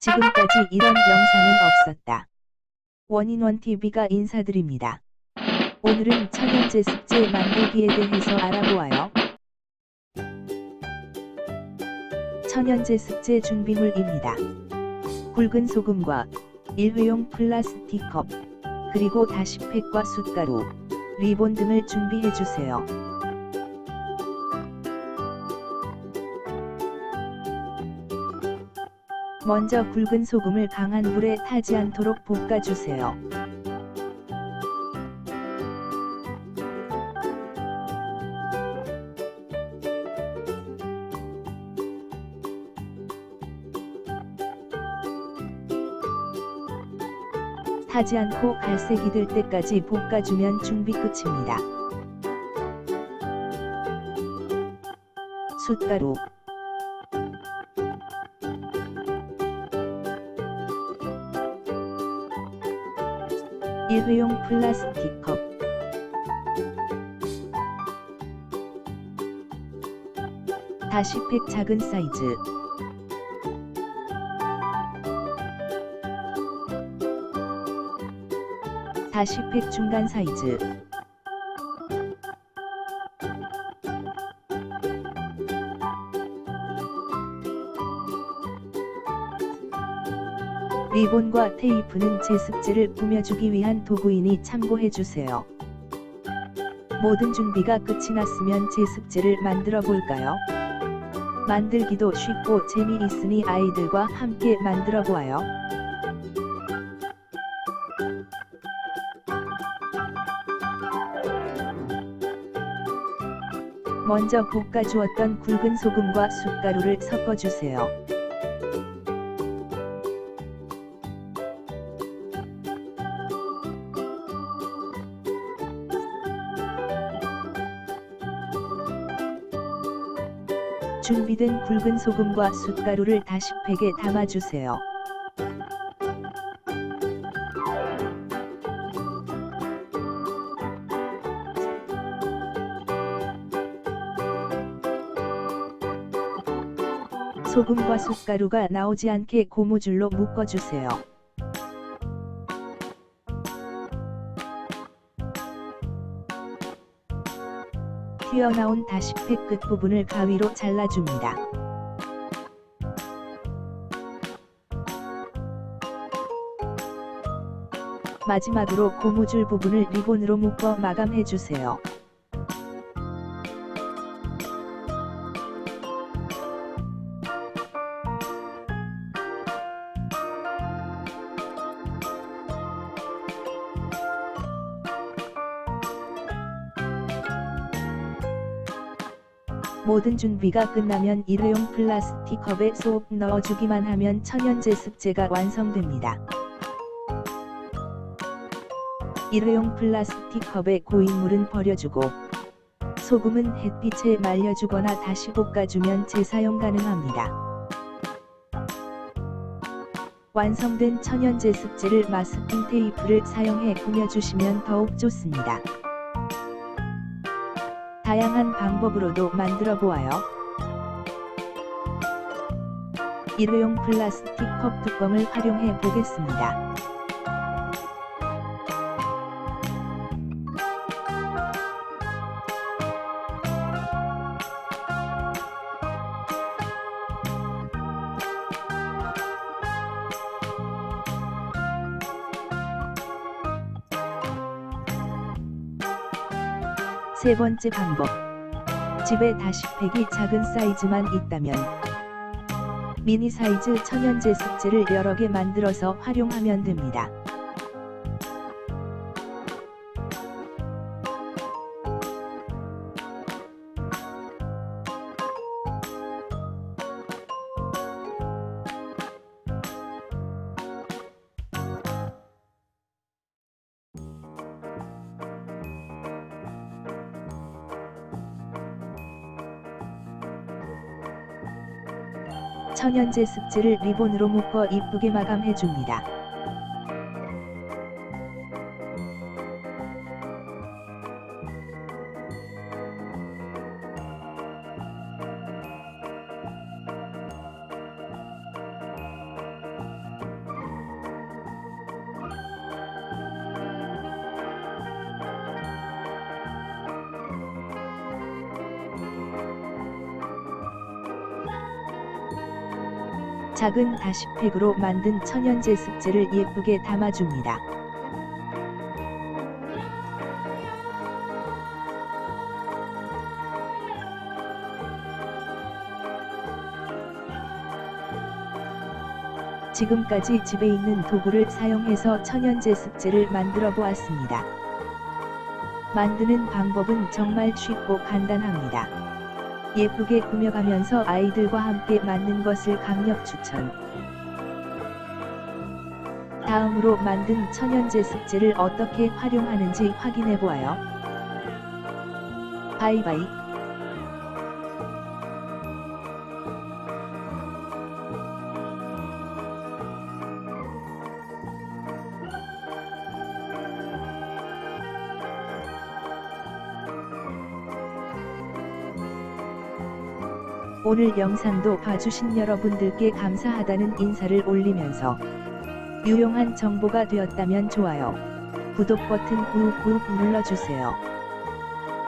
지금까지 이런 영상은 없었다. 원인원 TV가 인사드립니다. 오늘은 천연제 습제 만들기에 대해서 알아보아요. 천연제 습제 준비물입니다. 굵은 소금과 일회용 플라스틱 컵, 그리고 다시팩과 숯가루, 리본 등을 준비해 주세요. 먼저 굵은 소금을 강한 불에 타지 않도록 볶아주세요. 타지 않고 갈색이 될 때까지 볶아주면 준비 끝입니다. 숯가루 일회용 플라스틱 컵. 다시 팩 작은 사이즈. 다시 팩 중간 사이즈 리본과 테이프는 제습제를 꾸며주기 위한 도구이니 참고해주세요. 모든 준비가 끝이 났으면 제습제를 만들어 볼까요? 만들기도 쉽고 재미있으니 아이들과 함께 만들어 보아요. 먼저 볶아주었던 굵은 소금과 숯가루를 섞어주세요. 준비된 굵은 소금과 숯가루를 다시 팩에 담아주세요. 소금과 숯가루가 나오지 않게 고무줄로 묶어주세요. 튀어나온 다시팩 끝부분을 가위로 잘라줍니다. 마지막으로 고무줄 부분을 리본으로 묶어 마감해주세요. 모든 준비가 끝나면 일회용 플라스틱 컵에 쏙 넣어주기만 하면 천연제 습제가 완성됩니다. 일회용 플라스틱 컵에 고인물은 버려주고 소금은 햇빛에 말려주거나 다시 볶아주면 재사용 가능합니다. 완성된 천연제 습제를 마스킹 테이프를 사용해 꾸며주시면 더욱 좋습니다. 다양한 방법으로도 만들어 보아요. 일회용 플라스틱 컵 뚜껑을 활용해 보겠습니다. 세 번째 방법. 집에 다시팩이 작은 사이즈만 있다면 미니 사이즈 천연제 습제를 여러 개 만들어서 활용하면 됩니다. 천연제 습제를 리본으로 묶어 이쁘게 마감해줍니다. 작은 다시팩으로 만든 천연제 습제를 예쁘게 담아줍니다. 지금까지 집에 있는 도구를 사용해서 천연제 습제를 만들어 보았습니다. 만드는 방법은 정말 쉽고 간단합니다. 예쁘게 꾸며가면서 아이들과 함께 만든 것을 강력 추천. 다음으로 만든 천연제 습제를 어떻게 활용하는지 확인해 보아요. 바이바이. 오늘 영상도 봐주신 여러분들께 감사하다는 인사를 올리면서 유용한 정보가 되었다면 좋아요, 구독 버튼 꾹꾹 눌러주세요.